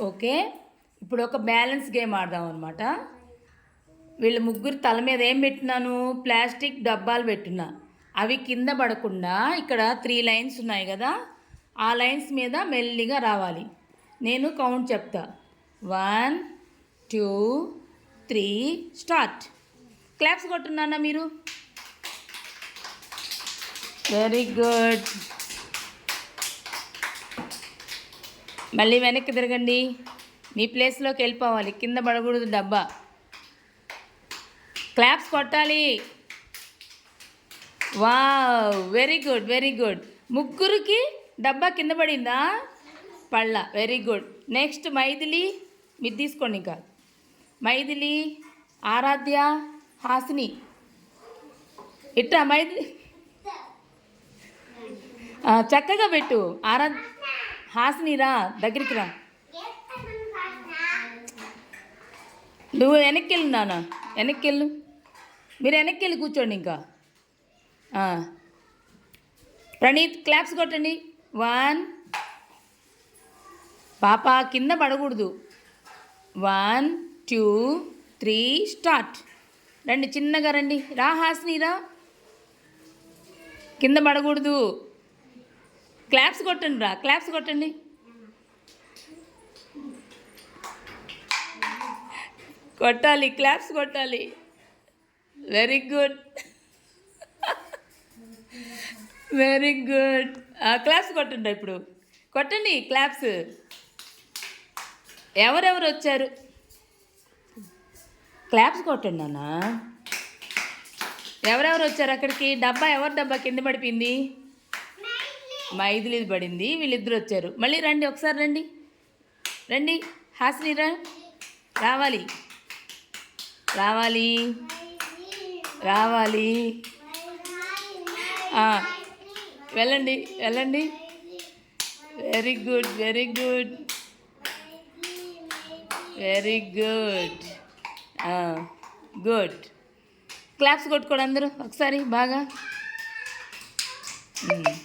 Okay. ఇప్పుడు ఒక balance game ఆడదాం అనమాట వీళ్ళ ముగ్గురు తల మీద ఏం పెట్టినాను? ప్లాస్టిక్ డబ్బాలు పెట్టున్నా అవి కింద పడకుండా ఇక్కడ త్రీ లైన్స్ ఉన్నాయి కదా ఆ లైన్స్ మీద మెల్లిగా రావాలి. నేను కౌంట్ చెప్తా. One two three start. Claps కొట్టున్నానా మీరు? వెరీ గుడ్ మళ్ళీ వెనక్కి తిరగండి. మీ ప్లేస్లోకి వెళ్ళిపోవాలి. కింద పడకూడదు డబ్బా. క్లాప్స్ కొట్టాలి. Wow very good very good. ముగ్గురికి డబ్బా కింద పడిందా? పళ్ళ వెరీ గుడ్. నెక్స్ట్ మైథిలి మీరు తీసుకోండి ఇంకా. మైథిలి ఆరాధ్య హాసిని. ఇట్టా మైథిలి? చక్కగా పెట్టు. ఆరాధ్య హాసినిరా దగ్గరికి రా. నువ్వు వెనక్కి వెళ్ళు నాన్న వెనక్కి వెళ్ళు మీరు వెనక్కి వెళ్ళి కూర్చోండి ఇంకా. ప్రణీత్ క్లాప్స్ కొట్టండి. వన్. పాప కింద పడకూడదు. One two three start. రండి చిన్నగా రండి. రా హాసిని రా. కింద పడకూడదు. క్లాప్స్ కొట్టండి రా క్లాప్స్ కొట్టండి. కొట్టాలి క్లాప్స్ కొట్టాలి. Very good very good claps కొట్టండి ఇప్పుడు. కొట్టండి క్లాప్స్. ఎవరెవరు వచ్చారు? క్లాప్స్ కొట్టండి అన్న. ఎవరెవరు వచ్చారు అక్కడికి? డబ్బా ఎవరి డబ్బా కింద పడిపోయింది? మైథిలి పడింది వీళ్ళిద్దరు వచ్చారు. మళ్ళీ రండి ఒకసారి రండి. రండి హాసిని రావాలి. రావాలి. రావాలి. వెళ్ళండి వెళ్ళండి. Very good very good very good good claps కొట్టుకోడు అందరూ ఒకసారి బాగా. Hmm.